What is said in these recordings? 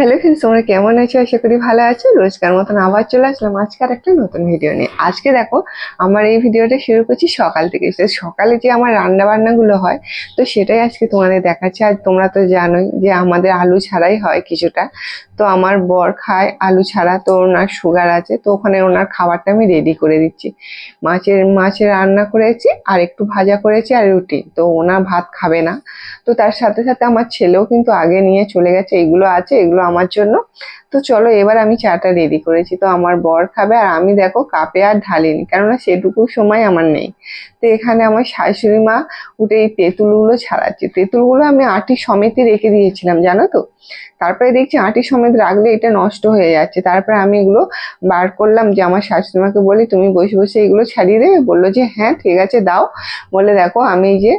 Hello friends তোমরা কেমন আছো? আশা করি ভালো আছো। রোজকার মতন আবার চলে আসলাম আজকে আর একটা নতুন ভিডিও নিয়ে। আজকে দেখো, আমার এই ভিডিওটা শুরু করছি সকাল থেকে। সকালে যে আমার রান্না বান্নাগুলো হয়, তো সেটাই আজকে তোমাদের দেখাচ্ছি। আর তোমরা তো জানোই যে আমাদের আলু ছাড়াই হয় কিছুটা। তো আমার বর খায় আলু ছাড়া, তো ওনার সুগার আছে, তো ওখানে ওনার খাবারটা আমি রেডি করে দিচ্ছি। মাছের মাছের রান্না করেছি, আর একটু ভাজা করেছি আর রুটি। তো ওনার ভাত খাবে না। তো তার সাথে সাথে আমার ছেলেও কিন্তু আগে নিয়ে চলে গেছে। এগুলো আছে, এগুলো আমার জন্য। তো চলো এবার আমি চাটা রেডি করেছি। তো আমার বর খাবে আর আমি দেখো কাপে আর ঢালিনি, কেননা সেটুকু সময় আমার নেই। তো এখানে আমার শাশুড়ি মা উঠে এই তেঁতুলগুলো ছাড়াচ্ছে। তেঁতুলগুলো আমি আটি সমেতই রেখে দিয়েছিলাম, জানো তো? তারপরে দেখছি আটি সমেত রাখলে এটা নষ্ট হয়ে যাচ্ছে। তারপরে আমি এগুলো বার করলাম যে আমার শাশুড়ি মাকে বলি, তুমি বসে বসে এগুলো ছাড়িয়ে দেবে? বলল যে হ্যাঁ ঠিক আছে, দাও। বলে দেখো আমি যে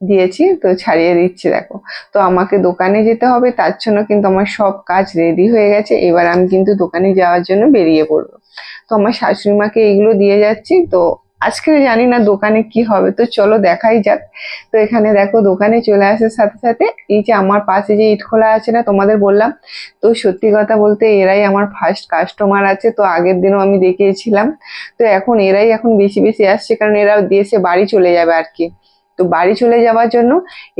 দিয়েছি, তো ছাড়িয়ে দিচ্ছি, দেখো। তো আমাকে দোকানে যেতে হবে, তার জন্য কিন্তু আমার সব কাজ রেডি হয়ে গেছে, এবার আমি কিন্তু দোকানে যাওয়ার জন্য বেরিয়ে পড়ব। তো আমার শাশুড়ি মাকে এইগুলো দিয়ে যাচ্ছি, তো আজকে জানি না দোকানে কি হবে, তো চলো দেখাই যাক। তো এখানে দেখো, দোকানে চলে আসার সাথে সাথে এই যে আমার পাশে যে ইট খোলা আছে না, তোমাদের বললাম, তো সত্যি কথা বলতে এরাই আমার ফার্স্ট কাস্টমার আছে, তো আগের দিনও আমি দেখিয়েছিলাম। তো এখন এরাই এখন বেশি বেশি আসছে, কারণ এরা দেশে বাড়ি চলে যাবে আর কি। তো বাড়ি চলে যাওয়ার জন্য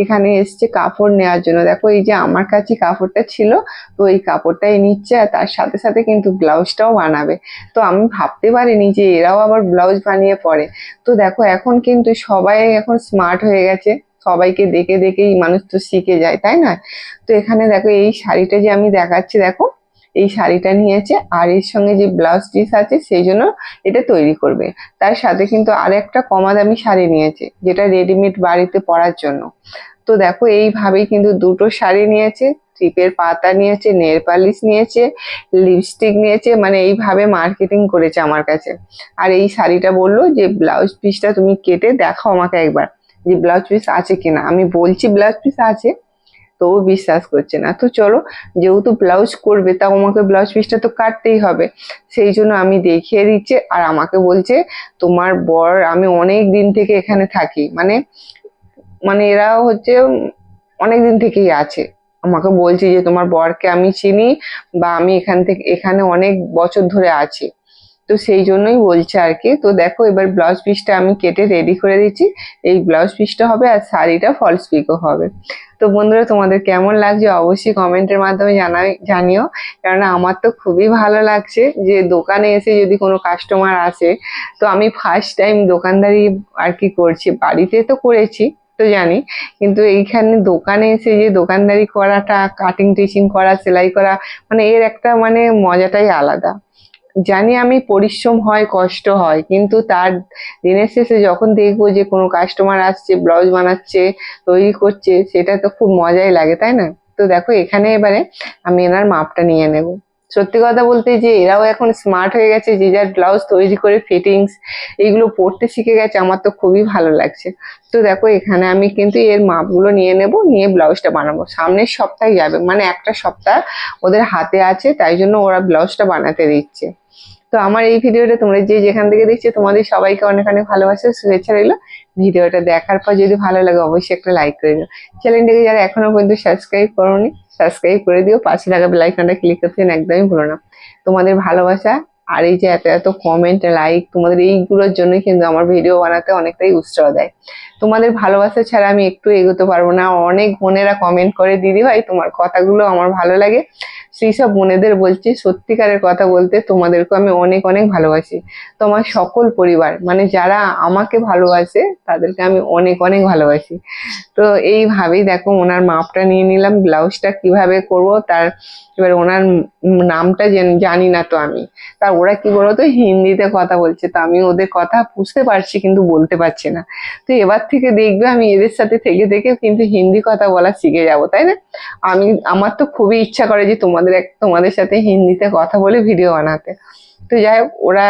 এখানে এসছে কাপড় নেওয়ার জন্য। দেখো, এই যে আমার কাছে কাপড়টা ছিল, তো এই কাপড়টাই নিচ্ছে আর তার সাথে সাথে কিন্তু ব্লাউজটাও বানাবে। তো আমি ভাবতে পারিনি যে এরাও আবার ব্লাউজ বানিয়ে পরে। তো দেখো, এখন কিন্তু সবাই এখন স্মার্ট হয়ে গেছে। সবাইকে দেখে দেখেই মানুষ তো শিখে যায়, তাই না তো এখানে দেখো, এই শাড়িটা যে আমি দেখাচ্ছি, দেখো এই শাড়িটা নিয়েছে আর এর সঙ্গে যে ব্লাউজ পিস আছে সেই জন্য এটা তৈরি করবে। তার সাথে কিন্তু আর একটা কমা দামি শাড়ি নিয়েছে, যেটা রেডিমেড বাড়িতে পরার জন্য। তো দেখো, এইভাবেই কিন্তু দুটো শাড়ি নিয়েছে ট্রিপের পাতা নিয়েছে নেল পালিশ নিয়েছে লিপস্টিক নিয়েছে মানে এইভাবে মার্কেটিং করেছে আমার কাছে। আর এই শাড়িটা বলল যে ব্লাউজ পিসটা তুমি কেটে দেখাও আমাকে একবার যে ব্লাউজ পিস আছে কিনা। আমি বলছি ব্লাউজ পিস আছে তো বিশ্বাস করছে না। তো চলো, যেহেতু ব্লাউজ করবে, তাও আমাকে ব্লাউজ পিসটা তো কাটতেই হবে। সেই জন্য আমি দেখিয়ে দিচ্ছি আর আমাকে বলছে, তোমার বর, আমি অনেক দিন থেকে এখানে থাকি। মানে মানে এরা হচ্ছে অনেক দিন থেকেই আছে। আমাকে বলছে যে, তোমার বরকে আমি চিনি বা আমি এখান থেকে, এখানে অনেক বছর ধরে আছি। তো সেই জন্যই বলছে আর কি। তো দেখো এবার ব্লাউজ পিসটা আমি কেটে রেডি করে দিচ্ছি। এই ব্লাউজ পিসটা হবে আর শাড়িটা ফলস পিকও হবে। তো বন্ধুরা, তোমাদের কেমন লাগছে অবশ্যই কমেন্টের মাধ্যমে জানাই, জানিও। কেননা আমার তো খুবই ভালো লাগছে যে দোকানে এসে যদি কোনো কাস্টমার আসে, তো আমি ফার্স্ট টাইম দোকানদারি আর কি করছি। বাড়িতে তো করেছি, তো জানি। কিন্তু এইখানে দোকানে এসে যে দোকানদারি করাটা কাটিং টিচিং করা, সেলাই করা মানে এর একটা মানে মজাটাই আলাদা। জানি আমি পরিশ্রম হয়, কষ্ট হয়, কিন্তু তার দিনের শেষে যখন দেখব যে কোনো কাস্টমার আসছে ব্লাউজ বানাচ্ছে, তৈরি করছে, সেটা তো খুব মজাই লাগে, তাই না? তো দেখো এখানে এবারে আমি এনার মাপটা নিয়ে নেব। সত্যি কথা বলতে যে এরাও এখন স্মার্ট হয়ে গেছে, যে যার ব্লাউজ তৈরি করে ফিটিংস এইগুলো পড়তে শিখে গেছে, আমার তো খুবই ভালো লাগছে। তো দেখো, এখানে আমি কিন্তু এর মাপগুলো নিয়ে নেব, নিয়ে ব্লাউজটা বানাবো। সামনের সপ্তাহে যাবে মানে একটা সপ্তাহ ওদের হাতে আছে, তাই জন্য ওরা ব্লাউজটা বানাতে দিচ্ছে। তো আমার এই ভিডিওটা তোমরা যে যেখান থেকে দেখছ, তোমাদের সবাইকে অনেক অনেক ভালোবাসা, শুভেচ্ছা রইল। ভিডিওটা দেখার পর যদি ভালো লাগে, অবশ্যই একটা লাইক করে দিও। চ্যানেলটাকে যারা এখনও পর্যন্ত সাবস্ক্রাইব করোনি সাবস্ক্রাইব করে দিও। পাশে থাকা বেলাইকনটা ক্লিক করতে একদমই ভুলো না। তোমাদের ভালোবাসা আর এই যে এত এত কমেন্ট লাইক তোমাদের এইগুলোর জন্যই কিন্তু আমার ভিডিও বানাতে অনেকটাই উৎসাহ দেয়। তোমাদের ভালোবাসা ছাড়া আমি একটু এগোতে পারব না। অনেক বোনেরা কমেন্ট করে দিদি ভাই তোমার কথাগুলো আমার ভালো লাগে। সেই সব বোনেদের বলছি, সত্যিকারের কথা বলতে তোমাদেরকে আমি অনেক অনেক ভালোবাসি। তোমার সকল পরিবার মানে যারা আমাকে ভালোবাসে, তাদেরকে আমি অনেক অনেক ভালোবাসি। তো এইভাবেই দেখো ওনার মাপটা নিয়ে নিলাম, ব্লাউজটা কীভাবে করব, তার এবার ওনার নামটা জানি না তো আমি। তা ওরা কি বলতো, হিন্দিতে কথা বলছে, তো আমি ওদের কথা বুঝতে পারছি কিন্তু বলতে পারছি না। তো এবার থেকে দেখবে আমি এদের সাথে থেকে থেকে কিন্তু হিন্দি কথা বলা শিখে যাব, তাই না? আমি, আমার তো খুবই ইচ্ছা করে যে তোমাদের এক, তোমাদের সাথে হিন্দিতে কথা বলে ভিডিও বানাতে। তো যাই হোক, ওরা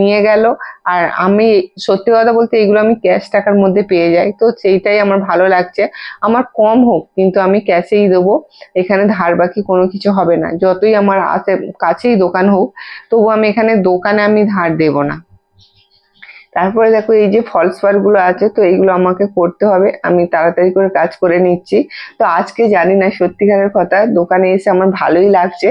নিয়ে গেল। আর আমি, সত্যি কথা বলতে এগুলো আমি ক্যাশ টাকার মধ্যে পেয়ে যাই। তো সেইটাই আমার ভালো লাগছে। আমার কম হোক, কিন্তু আমি ক্যাশেই দেবো। এখানে ধার বাকি কোনো কিছু হবে না। যতই আমার আশে কাছেই দোকান হোক, তবু আমি এখানে দোকানে আমি ধার দেব না। তারপরে দেখো, এই যে ফলসগুলো আছে, তো এইগুলো আমাকে করতে হবে। আমি তাড়াতাড়ি করে কাজ করে নিচ্ছি। তো আজকে জানি না, সত্যিকারের কথা, দোকানে এসে আমার ভালোই লাগছে।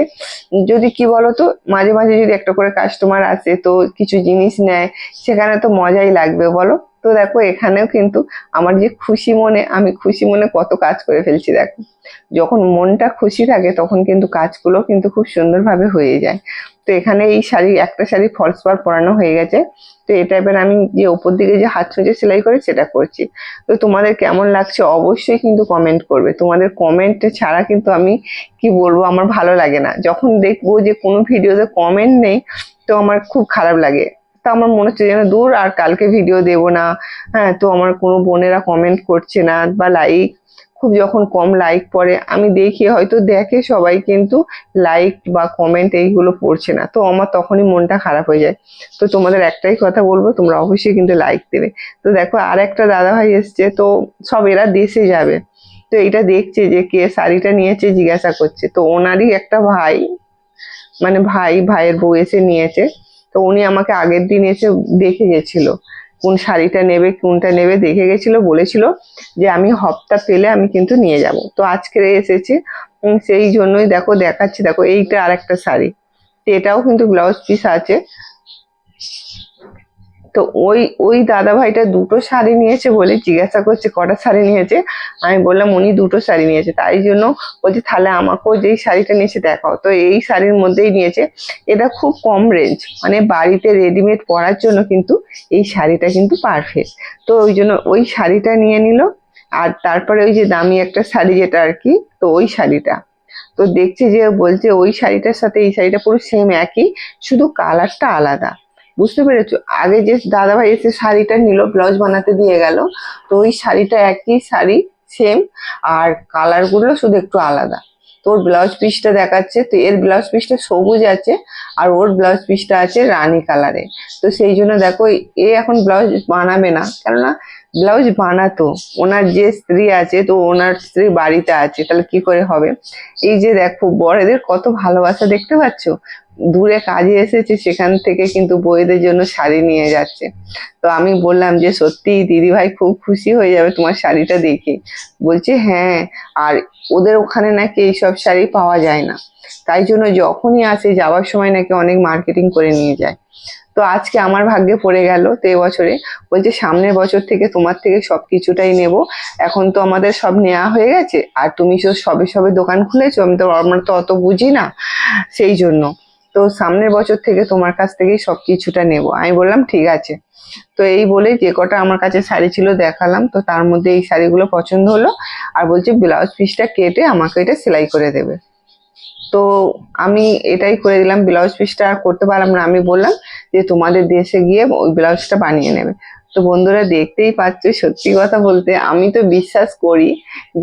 যদি কি বলো তো মাঝে মাঝে যদি একটা করে কাস্টমার আসে, তো কিছু জিনিস নেয়, সেখানে তো মজাই লাগবে, বলো? তো দেখো, এখানেও কিন্তু আমার যে খুশি মনে, আমি খুশি মনে কত কাজ করে ফেলছি দেখো। যখন মনটা খুশি থাকে, তখন কিন্তু কাজগুলো কিন্তু খুব সুন্দরভাবে হয়ে যায়। তো এখানে এই শাড়ি, একটা শাড়ি ফলস পার পরানো হয়ে গেছে। তো এটা এবার আমি যে ওপর দিকে যে হাত ছুঁচে সেলাই করে সেটা করছি। তো তোমাদের কেমন লাগছে অবশ্যই কিন্তু কমেন্ট করবে। তোমাদের কমেন্ট ছাড়া কিন্তু আমি কি বলব, আমার ভালো লাগে না। যখন দেখব যে কোনো ভিডিওতে কমেন্ট নেই, তো আমার খুব খারাপ লাগে। তা আমার মনে হচ্ছে যেন দূর আর কালকে ভিডিও দেব না। হ্যাঁ তো আমার কোনো বোনেরা কমেন্ট করছে না বা লাইক খুব যখন কম লাইক পড়ে, আমি দেখি হয়তো দেখে সবাই কিন্তু লাইক বা কমেন্ট এইগুলো পড়ছে না। তো আমার তখনই মনটা খারাপ হয়ে যায়। তো তোমাদের একটাই কথা বলব, তোমরা অবশ্যই কিন্তু লাইক দেবে। তো দেখো আর একটা দাদা ভাই এসছে, তো সব এরা দেশে যাবে। তো এইটা দেখছে যে কে শাড়িটা নিয়েছে, জিজ্ঞাসা করছে। তো ওনারই একটা ভাই মানে ভাই, ভাইয়ের বউ এসে নিয়েছে। তো উনি আমাকে আগের দিন এসে দেখে গেছিল। কোন শাড়িটা নেবে, কোনটা নেবে দেখে গেছিল, বলেছিল যে আমি হপ্তা পেলে আমি কিন্তু নিয়ে যাব। তো আজকে এসেছে সেই জন্যই দেখো দেখাচ্ছি, দেখো এইটা আর একটা শাড়ি এটাও কিন্তু ব্লাউজ পিস আছে। তো ওই ওই দাদা ভাইটা দুটো শাড়ি নিয়েছে বলে জিজ্ঞাসা করছে, কটা শাড়ি নিয়েছে? আমি বললাম, উনি দুটো শাড়ি নিয়েছে। তাই জন্য বলছে, তাহলে আমাকেও যেই শাড়িটা নিয়েছে দেখাও। তো এই শাড়ির মধ্যেই নিয়েছে। এটা খুব কম রেঞ্জ মানে বাড়িতে রেডিমেড পরার জন্য কিন্তু এই শাড়িটা কিন্তু পারফেক্ট তো ওই জন্য ওই শাড়িটা নিয়ে নিল, আর তারপরে ওই যে দামি একটা শাড়ি যেটা আর কি, তো ওই শাড়িটা। তো দেখছি যে বলছে, ওই শাড়িটার সাথে এই শাড়িটা পুরো সেম একই, শুধু কালারটা আলাদা। বুঝতে পেরেছ? আগে যে দাদাভাই এসে শাড়িটা নিল, ব্লাউজ বানাতে দিয়ে গেল, তো ওই শাড়িটা একই শাড়ি সেম আর কালারগুলো শুধু একটু আলাদা। তো ওর ব্লাউজ পিসটা দেখাচ্ছে, তো এর ব্লাউজ পিসটা সবুজ আছে, আর ওর ব্লাউজ পিসটা আছে রানী কালারে তো সেই জন্য দেখো, এ এখন ব্লাউজ বানাবে না, কেননা ব্লাউজ বানাতো। ওনার যে স্ত্রী আছে, তো ওনার স্ত্রী বাড়িতে আছে, তাহলে কি করে হবে? এই যে দেখো, বড়দের কত ভালোবাসা, দেখতে পাচ্ছ? দূরে কাজে এসেছে, সেখান থেকে কিন্তু বইদের জন্য শাড়ি নিয়ে যাচ্ছে। তো আমি বললাম যে, সত্যি দিদি ভাই খুব খুশি হয়ে যাবে তোমার শাড়িটা দেখে। বলছে হ্যাঁ আর ওদের ওখানে নাকি এইসব শাড়ি পাওয়া যায় না। তাই জন্য যখনই আসে, যাওয়ার সময় নাকি অনেক মার্কেটিং করে নিয়ে যায়। তো আজকে আমার ভাগ্যে পড়ে গেল তো এবছরে বলছে সামনের বছর থেকে তোমার থেকে সব কিছুটাই নেব। এখন তো আমাদের সব নেওয়া হয়ে গেছে। আর তুমি তো সবে সবে দোকান খুলেছো, আমি তো, আমরা তো অত বুঝি না সেই জন্য। তো সামনের বছর থেকে তোমার কাছ থেকেই সব কিছুটা নেব। আমি বললাম, ঠিক আছে। তো এই বলে যে কটা আমার কাছে শাড়ি ছিল দেখালাম। তো তার মধ্যে এই শাড়িগুলো পছন্দ হলো। আর বলছে, ব্লাউজ পিসটা কেটে আমাকে এটা সেলাই করে দেবে। তো আমি এটাই করে দিলাম ব্লাউজ পিসটা আর করতে পারলাম না। আমি বললাম যে তোমাদের দেশে গিয়ে ওই ব্লাউজটা বানিয়ে নেবে। তো বন্ধুরা দেখতেই পাচ্ছ, সত্যি কথা বলতে আমি তো বিশ্বাস করি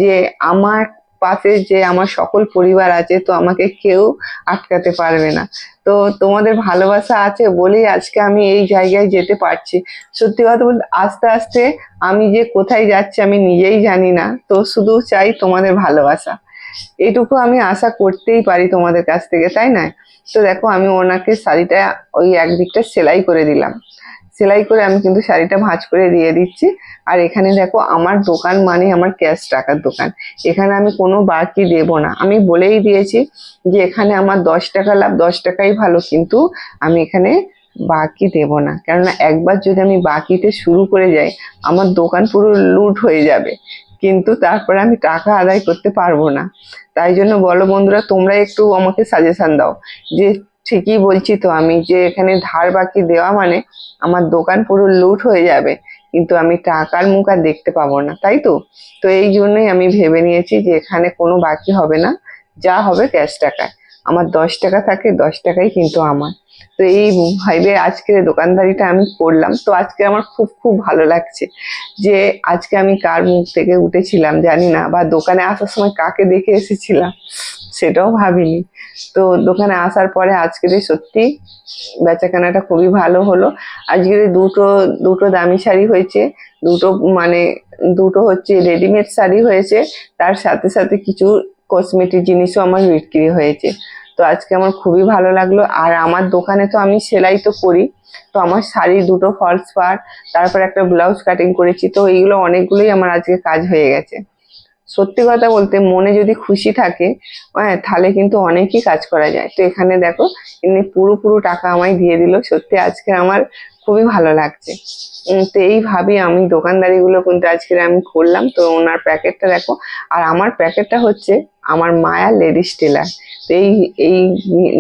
যে আমার পাশে যে আমার সকল পরিবার আছে, তো আমাকে কেউ আটকাতে পারবে না। তো তোমাদের ভালোবাসা আছে বলেই আজকে আমি এই জায়গায় যেতে পারছি। সত্যি কথা বলতে আস্তে আস্তে আমি যে কোথায় যাচ্ছি আমি নিজেই জানি না। তো শুধু চাই তোমাদের ভালোবাসা। এটুকু আমি আশা করতেই পারি তোমাদের কাছ থেকে, তাই না? তো দেখো, আমি ওনাকে শাড়িটা ওই একদিকটা সেলাই করে দিলাম। সেলাই করে আমি কিন্তু শাড়িটা ভাঁজ করে দিয়ে দিচ্ছি। আর এখানে দেখো, আমার দোকান মানে আমার ক্যাশ টাকার দোকান। এখানে আমি কোনো বাকি দেব না। আমি বলেই দিয়েছি যে, এখানে আমার দশ টাকা লাভ, দশ টাকাই ভালো, কিন্তু আমি এখানে বাকি দেব না। কেননা একবার যদি আমি বাকিতে শুরু করে যাই, আমার দোকান পুরো লুট হয়ে যাবে। কিন্তু তারপরে আমি টাকা আদায় করতে পারব না। তাই জন্য বলো বন্ধুরা, তোমরা একটু আমাকে সাজেশান দাও। যে ঠিকই বলছি তো আমি যে এখানে ধার বাকি দেওয়া মানে আমার দোকান পুরো লুট হয়ে যাবে, কিন্তু আমি টাকার মুখ আর দেখতে পাবো না, তাই তো? তো এই জন্যই আমি ভেবে নিয়েছি যে এখানে কোনো বাকি হবে না, যা হবে ক্যাশ টাকায়। আমার দশ টাকা থাকে, দশ টাকাই কিন্তু আমার। তো এই ভাইবে আজকের দোকানদারিটা আমি করলাম। তো আজকে আমার খুব খুব ভালো লাগছে যে আজকে আমি কার মুখ থেকে উঠেছিলাম জানি না বা দোকানে আসার সময় কাকে দেখে এসেছিলাম সেটাও ভাবিনি। তো দোকানে আসার পরে আজকের সত্যি বেচাকেনাটা খুবই ভালো হলো। আজকের দুটো দুটো দামি শাড়ি হয়েছে, দুটো মানে দুটো হচ্ছে রেডিমেড শাড়ি হয়েছে, তার সাথে সাথে কিছু কসমেটিক জিনিসও আমার বিক্রি হয়েছে। তো আজকে আমার খুবই ভালো লাগল। আর আমার দোকানে তো আমি সেলাই তো করি। তো আমার শাড়ি দুটো ফলস পার, তারপর একটা ব্লাউজ কাটিং করেছি। তো এইগুলো অনেকগুলোই আমার আজকে কাজ হয়ে গেছে। সত্যি কথা বলতে মনে যদি খুশি থাকে হ্যাঁ তাহলে কিন্তু অনেকই কাজ করা যায়। তো এখানে দেখো, এমনি পুরো পুরো টাকা আমায় দিয়ে দিল। সত্যি আজকে আমার খুবই ভালো লাগছে। তো এইভাবেই আমি দোকানদারিগুলো কিন্তু আজকে আমি করলাম। তো ওনার প্যাকেটটা দেখো, আর আমার প্যাকেটটা হচ্ছে আমার মায়া লেডিস টেলার। তো এই এই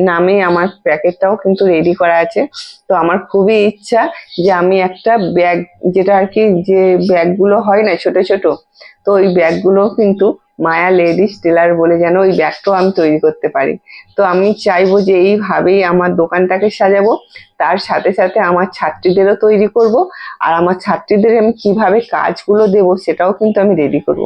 নামে আমার প্যাকেটটাও কিন্তু রেডি করা আছে। তো আমার খুবই ইচ্ছা যে আমি একটা ব্যাগ যেটা আর কি যে ব্যাগগুলো হয় না ছোট ছোট, তো ওই ব্যাগগুলো কিন্তু মায়া লেডিস টেলার বলে যেন ওই ব্যাগটাও আমি তৈরি করতে পারি। তো আমি চাইব যে এইভাবেই আমার দোকানটাকে সাজাবো, তার সাথে সাথে আমার ছাত্রীদেরও তৈরি করব, আর আমার ছাত্রীদের আমি কীভাবে কাজগুলো দেব সেটাও কিন্তু আমি রেডি করব।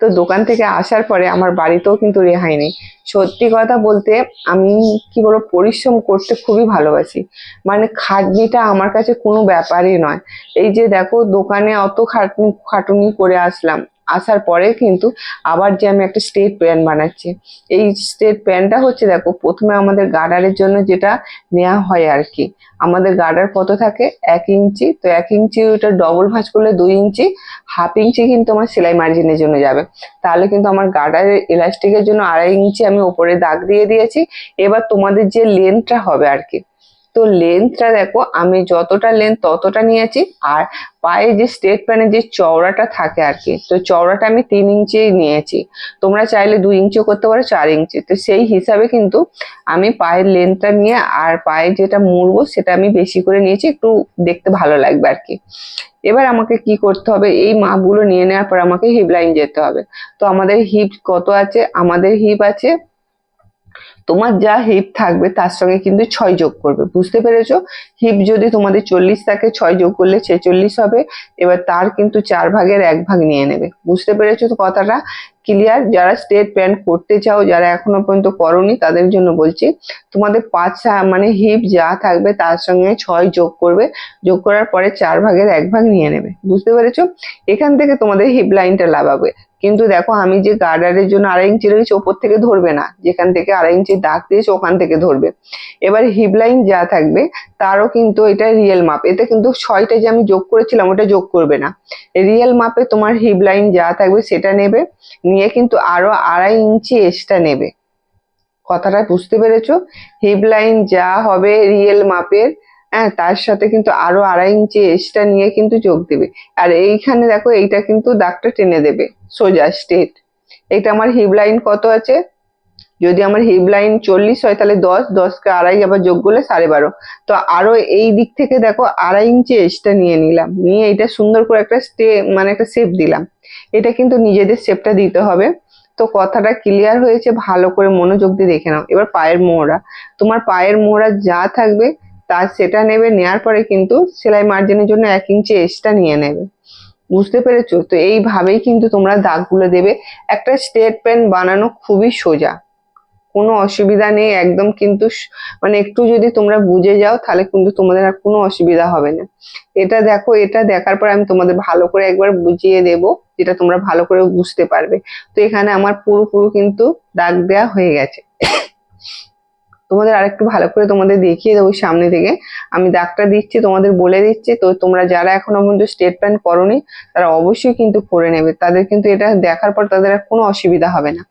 তো দোকান থেকে আসার পরে আমার বাড়িতেও কিন্তু রেহাই নেই। সত্যি কথা বলতে আমি কি বলব, পরিশ্রম করতে খুবই ভালোবাসি। মানে খাটনিটা আমার কাছে কোনো ব্যাপারই নয়। এই যে দেখো দোকানে অত খাটনি খাটুনি করে আসলাম। আসার পরে কিন্তু আবার যে আমি একটা স্টেট প্যান্ট বানাচ্ছি। এই স্টেট প্যান্টটা হচ্ছে দেখো, প্রথমে আমাদের গার্ডারের জন্য যেটা নেওয়া হয় আর কি, আমাদের গার্ডার কত থাকে? এক ইঞ্চি। তো এক ইঞ্চি ওটা ডবল ভাঁজ করলে দুই ইঞ্চি হাফ ইঞ্চি কিন্তু আমার সেলাই মার্জিনের জন্য যাবে। তাহলে কিন্তু আমার গার্ডারের ইলাস্টিকের জন্য আড়াই ইঞ্চি আমি ওপরে দাগ দিয়ে দিয়েছি। এবার তোমাদের যে লেন্থটা হবে আর কি তো লেন্থটা দেখো, আমি যতটা লেন্থ ততটা নিয়েছি, আর পায়ে যে স্টেট প্যানের যে চওড়াটা থাকে আর কি, তো চওড়াটা আমি তিন ইঞ্চি নিয়েছি। তোমরা চাইলে দুই ইঞ্চিও করতে পারো, চার ইঞ্চি। তো সেই হিসাবে কিন্তু আমি পায়ের লেন্থটা নিয়ে আর পায়ে যেটা মুড়বো, সেটা আমি বেশি করে নিয়েছি, একটু দেখতে ভালো লাগবে আর কি। এবার আমাকে কি করতে হবে? এই মাপগুলো নিয়ে নেওয়ার পর আমাকে হিপ লাইন যেতে হবে। তো আমাদের হিপ কত আছে? আমাদের হিপ আছে তোমার যা হিপ থাকবে তার সঙ্গে কিন্তু ছয় যোগ করবে। বুঝতে পেরেছ? হিপ যদি তোমাদের চল্লিশ থাকে, ছয় যোগ করলে ছেচল্লিশ হবে। এবার তার কিন্তু চার ভাগের এক ভাগ নিয়ে নেবে। বুঝতে পেরেছ তো কথাটা? ক্লিয়ার যারা স্টেট প্যান্ট করতে চাও, যারা এখনও পর্যন্ত করনি, তাদের জন্য বলছি, তোমাদের পাঁচ মানে হিপ যা থাকবে, তার সঙ্গে ছয় যোগ করবে, যোগ করার পরে চার ভাগের এক ভাগ নিয়ে নেবে। বুঝতে পেরেছ? এখান থেকে তোমাদের হিপ লাইনটা লাগাবে। কিন্তু দেখো, আমি যে গার্ডারের জন্য আড়াই ইঞ্চি রয়েছে ওপর থেকে ধরবে না। যেখান থেকে আড়াই ইঞ্চি দাগ দিয়েছে, ওখান থেকে ধরবে। এবার হিপ লাইন যা থাকবে তারও কিন্তু এটা রিয়েল মাপ এতে কিন্তু ছয়টা যে আমি যোগ করেছিলাম, ওটা যোগ করবে না। রিয়েল মাপে তোমার হিপ লাইন যা থাকবে সেটা নেবে, নিয়ে কিন্তু আরও আড়াই ইঞ্চি এক্সট্রা নেবে। কথাটা বুঝতে পেরেছ? হিপ লাইন যা হবে রিয়েল মাপের হ্যাঁ তার সাথে কিন্তু আরও আড়াই ইঞ্চি এক্সট্রা নিয়ে কিন্তু যোগ দেবে। আর এইখানে দেখো, এইটা কিন্তু দাগটা টেনে দেবে, সোজা স্ট্রেট এটা আমার হিপ লাইন কত আছে? যদি আমার হিপ লাইন চল্লিশ হয়, তাহলে দশ দশকে আড়াই আবার যোগ করলে সাড়ে বারো। তো আরও এই দিক থেকে দেখো, আড়াই ইঞ্চি এক্সট্রা নিয়ে নিলাম। নিয়ে এটা সুন্দর করে একটা স্টে মানে একটা শেপ দিলাম। এটা কিন্তু নিজেদের শেপটা দিতে হবে। তো কথাটা ক্লিয়ার হয়েছে, ভালো করে মনোযোগ দিয়ে দেখে নাও। এবার পায়ের মোহরা। তোমার পায়ের মোহরা যা থাকবে, তা সেটা নেবে, নেয়ার পরে কিন্তু সেলাই মার্জিনের জন্য এক ইঞ্চি এক্সট্রা নিয়ে নেবে। বুঝতে পেরেছ? তো এইভাবেই কিন্তু তোমরা দাগগুলো দেবে। একটা স্টেট পেন বানানো খুবই সোজা। কোনো অসুবিধা নেই, একদম কিন্তু মানে একটু যদি তোমরা বুঝে যাও তাহলে কিন্তু তোমাদের আর কোনো অসুবিধা হবে না। এটা দেখো, এটা দেখার পর আমি তোমাদের ভালো করে একবার বুঝিয়ে দেব, যেটা তোমরা ভালো করে বুঝতে পারবে। তো এখানে আমার পুরো পুরো কিন্তু দাগ দেয়া হয়ে গেছে। তোমাদের আরেকটু ভালো করে তোমাদের দেখিয়ে দেবো সামনে থেকে। আমি দাগটা দিচ্ছি, তোমাদের বলে দিচ্ছি। তো তোমরা যারা এখনও পর্যন্ত স্টেট প্যান্ট করনি, তারা অবশ্যই কিন্তু করে নেবে। তাদের কিন্তু এটা দেখার পর তাদের আর কোনো অসুবিধা হবে না।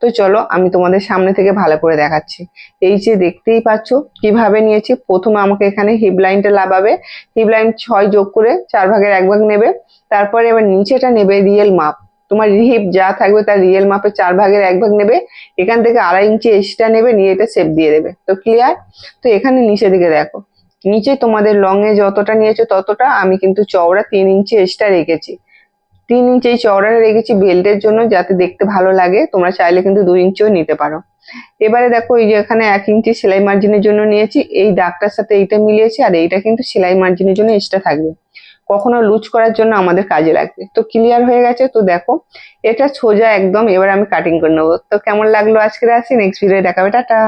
তো চলো, আমি তোমাদের সামনে থেকে ভালো করে দেখাচ্ছি। এই যে দেখতেই পাচ্ছ, কীভাবে নিয়েছি? প্রথমে আমাকে এখানে হিপ লাইনটা লাগাবে। হিপ লাইন ছয় যোগ করে চার ভাগের এক ভাগ নেবে। তারপরে এবার নিচেটা নেবে রিয়েল মাপ তোমার হিপ যা থাকবে তার রিয়েল মাপে চার ভাগের এক ভাগ নেবে, এখান থেকে আড়াই ইঞ্চি এক্সট্রা নেবে, নিয়ে এটা শেপ দিয়ে দেবে। তো ক্লিয়ার তো এখানে নিচে দিকে দেখো। নিচে তোমাদের লং এ যতটা নিয়েছো ততটা, আমি কিন্তু চওড়া তিন ইঞ্চি এক্সট্রা রেখেছি। তিন ইঞ্চি চওড়াটা রেখেছি বেল্টের জন্য, যাতে দেখতে ভালো লাগে। তোমরা চাইলে কিন্তু দুই ইঞ্চিও নিতে পারো। এবারে দেখো, এই যে এখানে এক ইঞ্চি সেলাই মার্জিনের জন্য নিয়েছি। এই দাগটার সাথে এইটা মিলিয়েছি, আর এইটা কিন্তু সেলাই মার্জিনের জন্য এক্সট্রা থাকবে। কখনো লুজ করার জন্য আমাদের কাজে লাগবে। তো ক্লিয়ার হয়ে গেছে, তো দেখো, এটা সোজা একদম, এবার আমি কাটিং করে নেব। তো কেমন লাগল আজকে আসি নেক্সট ভিডিও দেখাবে, টাটা!